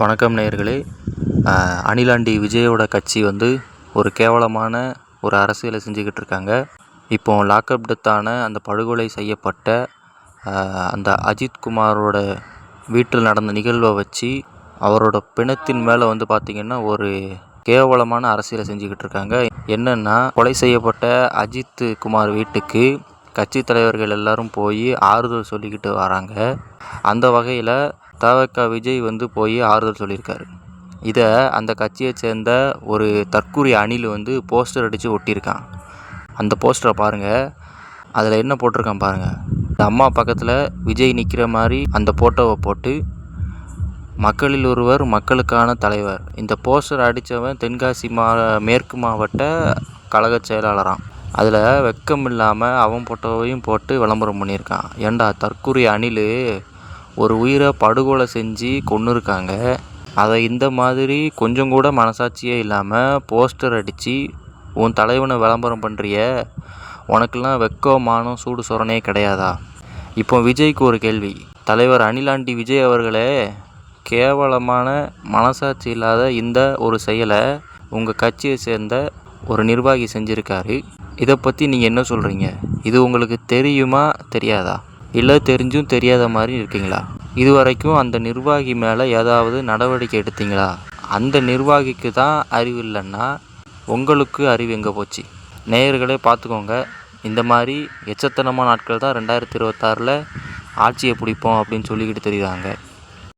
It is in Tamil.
வணக்கம் நேயர்களே. அணிலாண்டி விஜயோட கட்சி வந்து ஒரு கேவலமான ஒரு அரசியலை செஞ்சுக்கிட்டு இருக்காங்க. இப்போ லாக்அப் டெத்தான அந்த படுகொலை செய்யப்பட்ட அந்த அஜித்குமாரோட வீட்டில் நடந்த நிகழ்வை வச்சு அவரோட பிணத்தின் மேலே வந்து பார்த்திங்கன்னா ஒரு கேவலமான அரசியலை செஞ்சுக்கிட்டு இருக்காங்க. என்னென்னா கொலை செய்யப்பட்ட அஜித் குமார் வீட்டுக்கு கட்சி தலைவர்கள் எல்லாரும் போய் ஆறுதல் சொல்லிக்கிட்டு வராங்க. அந்த வகையில் தவக விஜய் வந்து போய் ஆறுதல் சொல்லியிருக்காரு. இதை அந்த கட்சியை சேர்ந்த ஒரு தற்கூரி அணில் வந்து போஸ்டர் அடித்து ஒட்டியிருக்கான். அந்த போஸ்டரை பாருங்கள் அதில் என்ன போட்டிருக்கான் பாருங்கள் இந்த அம்மா பக்கத்தில் விஜய் நிற்கிற மாதிரி அந்த ஃபோட்டோவை போட்டு மக்களில் ஒருவர் மக்களுக்கான தலைவர். இந்த போஸ்டர் அடித்தவன் தென்காசி மா மேற்கு மாவட்ட கழக செயலாளரான் அதில் வெக்கம் இல்லாமல் அவன் ஃபோட்டோவையும் போட்டு விளம்பரம் பண்ணியிருக்கான். ஏண்டா தற்கூரி அணில் ஒரு உயிரை படுகொலை செஞ்சு கொன்றுருக்காங்க அதை இந்த மாதிரி கொஞ்சம் கூட மனசாட்சியே இல்லாமல் போஸ்டர் அடித்து உன் தலைவனை விளம்பரம் பண்ணுறிய உனக்கெல்லாம் வெக்கோ மானம் சூடு சொரணே கிடையாதா? இப்போ விஜய்க்கு ஒரு கேள்வி. தலைவர் அனிலாண்டி விஜய் அவர்களே கேவலமான மனசாட்சி இல்லாத இந்த ஒரு செயலை உங்கள் கட்சியை சேர்ந்த ஒரு நிர்வாகி செஞ்சுருக்காரு. இதை பற்றி நீங்கள் என்ன சொல்கிறீங்க இது உங்களுக்கு தெரியுமா தெரியாதா? இல்லை தெரிஞ்சும் தெரியாத மாதிரி இருக்கீங்களா? இது வரைக்கும் அந்த நிர்வாகி மேலே ஏதாவது நடவடிக்கை எடுத்தீங்களா? அந்த நிர்வாகிக்கு தான் அறிவு இல்லைன்னா உங்களுக்கு அறிவு எங்கே போச்சு? நேயர்களே பார்த்துக்கோங்க இந்த மாதிரி எச்சத்தனமான நாட்கள் தான் ரெண்டாயிரத்தி இருபத்தாறில் ஆட்சியை பிடிப்போம் அப்படின்னு சொல்லிக்கிட்டு தெரியுறாங்க.